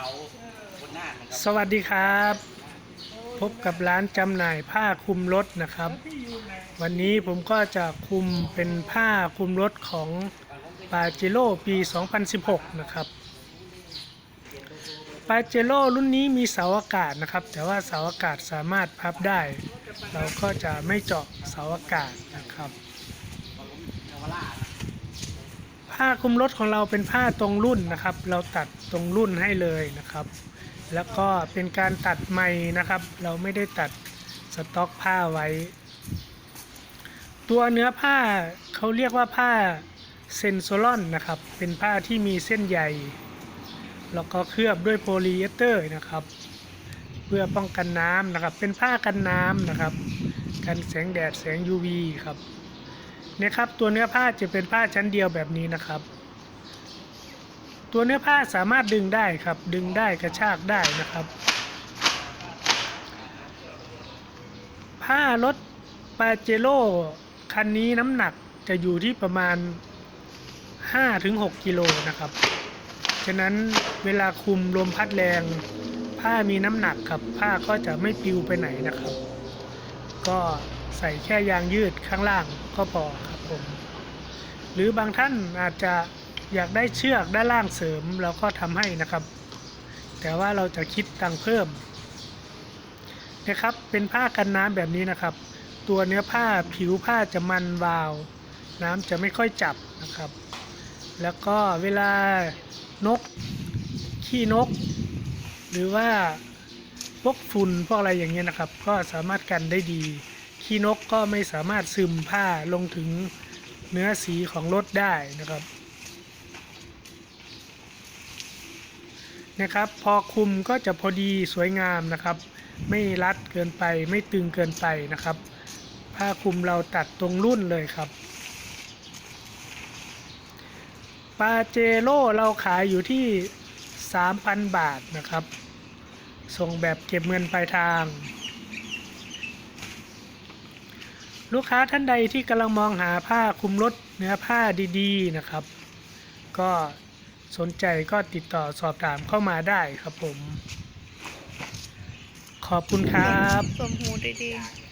เขาบนหน้ามันครับสวัสดีครับ พบกับร้านจำหน่ายผ้าคลุมรถนะครับ วันนี้ผมก็จะคลุมเป็นผ้าคลุมรถของปาเจโร่ปี 2016 นะครับปาเจโร่รุ่นนี้มีเสาอากาศนะครับ แต่ว่าเสาอากาศสามารถพับได้ เราก็จะไม่เจาะเสาอากาศนะครับ ผ้าคลุมรถของเราเป็นผ้าตรงรุ่นนะครับ เราตัดตรงรุ่นให้เลยนะครับ แล้วก็เป็นการตัดใหม่นะครับ เราไม่ได้ตัดสต็อกผ้าไว้ ตัวเนื้อผ้าเขาเรียกว่าผ้าเซนโซลอนนะครับ เป็นผ้าที่มีเส้นใยแล้วก็เคลือบด้วยโพลีเอสเตอร์นะครับ เพื่อป้องกันน้ำนะครับ เป็นผ้ากันน้ำนะครับ กันแสงแดดแสง UV ครับ นี่ยครับ ตัวเนื้อผ้าจะเป็นผ้าชั้นเดียวแบบนี้นะครับ ตัวเนื้อผ้าสามารถดึงได้ครับ ดึงได้กระชากได้นะครับ ผ้ารถปาเจโร่คันนี้น้ำหนักจะอยู่ที่ประมาณ 5-6 กิโลนะครับ ฉะนั้นเวลาคุมลมพัดแรง ผ้ามีน้ำหนักครับ ผ้าก็จะไม่ปลิวไปไหนนะครับ ก็ใส่แค่ยางยืดข้างล่างก็พอครับผม หรือบางท่านอาจจะอยากได้เชือกด้านล่างเสริมเราก็ทำให้นะครับ แต่ว่าเราจะคิดตังเพิ่มนะครับเป็นผ้ากันน้ำแบบนี้นะครับ ตัวเนื้อผ้าผิวผ้าจะมันวาว น้ำจะไม่ค่อยจับนะครับ แล้วก็เวลานกขี้นก หรือว่า พวกฝุ่นพวกอะไรอย่างเงี้ยนะครับ ก็สามารถกันได้ดี ขี้นกก็ไม่สามารถซึมผ้าลงถึงเนื้อสีของรถได้นะครับนะครับ พอคุมก็จะพอดีสวยงามนะครับ ไม่รัดเกินไปไม่ตึงเกินไปนะครับ ผ้าคลุมเราตัดตรงรุ่นเลยครับปาเจโร่เราขายอยู่ที่ 3,000 บาทนะครับ ส่งแบบเก็บเงินปลายทาง ลูกค้าท่านใดที่กำลังมองหาผ้าคลุมรถเนื้อผ้าดีๆนะครับ ก็สนใจก็ติดต่อสอบถามเข้ามาได้ครับผม ขอบคุณครับ สวมหูดีๆ